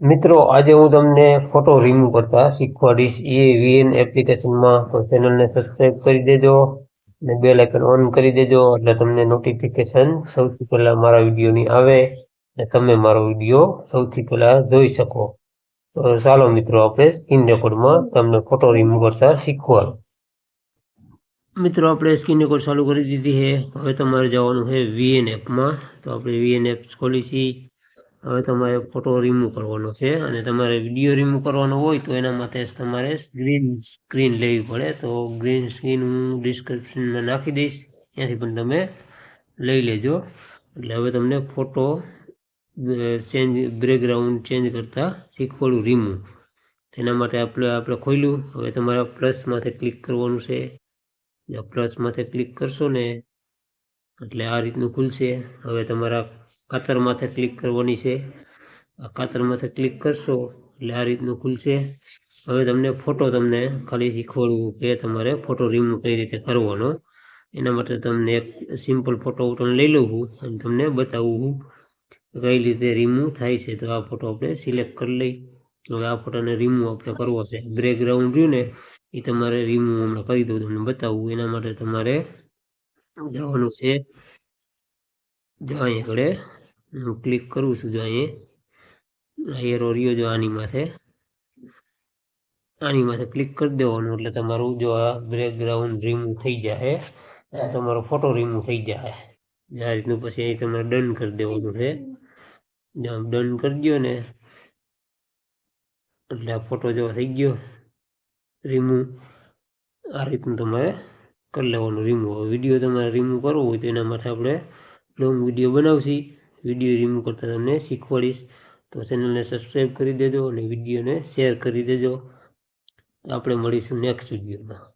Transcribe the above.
મિત્રો, આજે હું તમને ફોટો રિમૂવ કરતા શીખવાડીશ. એ વીએન એપ્લિકેશનમાં ચેનલને સબસ્ક્રાઇબ કરી દેજો અને બેલ આઇકન ઓન કરી દેજો એટલે તમને નોટિફિકેશન સૌથી પહેલા મારા વિડીયોની આવે અને તમે મારો વીડિયો સૌથી પહેલાં જોઈ શકો. તો ચાલો મિત્રો, આપણે સ્ક્રીન રેકોર્ડમાં તમને ફોટો રિમૂવ કરતા શીખવાડ. મિત્રો, આપણે સ્ક્રીન રેકોર્ડ ચાલુ કરી દીધી છે. હવે તમારે જવાનું છે વીએન એપમાં તો આપણે વીએન એપ ખોલી છીએ હવે તમારે ફોટો રિમૂવ કરવાનો છે અને તમારે વીડિયો રિમૂવ કરવાનો હોય તો એના માટે તમારે ગ્રીન સ્ક્રીન લેવી પડે. તો ગ્રીન સ્ક્રીન હું ડિસ્ક્રિપ્શનમાં નાખી દઈશ. ત્યાંથી પણ તમે લઈ લેજો. એટલે હવે તમને ફોટો ચેન્જ બ્રેકગ્રાઉન્ડ ચેન્જ કરતાં શીખવાડું રિમૂવ તેના માટે આપણે આપણે ખોલ્યું. હવે તમારે પ્લસ માથે ક્લિક કરવાનું છે. પ્લસ માથે ક્લિક કરશો ને, એટલે આ રીતનું ખુલશે. હવે તમારા કાતર માથે ક્લિક કરવાની છે. આ કાતર માથે ક્લિક કરશો એટલે આ રીતનું ખુલશે. હવે તમને ફોટો તમને ખાલી શીખવાડવું કે તમારે ફોટો રિમૂવ કઈ રીતે કરવાનો. એના માટે તમને એક સિમ્પલ ફોટો ઉઠાને લઈ લઉં હું અને તમને બતાવું હું કઈ રીતે રિમૂવ થાય છે. તો આ ફોટો આપણે સિલેક્ટ કરી લઈ. હવે આ ફોટોને રિમૂવ આપણે કરવો છે. બ્રેકગ્રાઉન્ડ રહ્યું ને એ તમારે રિમૂવ હમણાં કરી દઉં તમને બતાવું એના માટે તમારે જવાનું છે. જો અહીંયા આગળ. હું ક્લિક કરું છું જો અહીંયા. એરો રહ્યો જો આની માથે. આની માથે ક્લિક કરી દેવાનું એટલે તમારું જો આ બ્રેકગ્રાઉન્ડ રિમૂવ થઈ જાય તમારો ફોટો રિમૂવ થઈ જાય આ રીતનું પછી અહીં તમારે ડન કરી દેવાનું છે. ડન કરી દો ને, એટલે આ ફોટો જો થઈ ગયો. રિમૂવ આ રીતનું તમારે કરી લેવાનું રિમૂવ વીડિયો તમારે રિમૂવ કરવો હોય તો એના માટે આપણે લોંગ વીડિયો બનાવશી. વીડિયો રિમૂવ કરતાં તમને શીખવાડીશ. તો ચેનલને સબસ્ક્રાઈબ કરી દેજો અને વિડીયોને શેર કરી દેજો. આપણે મળીશું નેક્સ્ટ વિડીયોમાં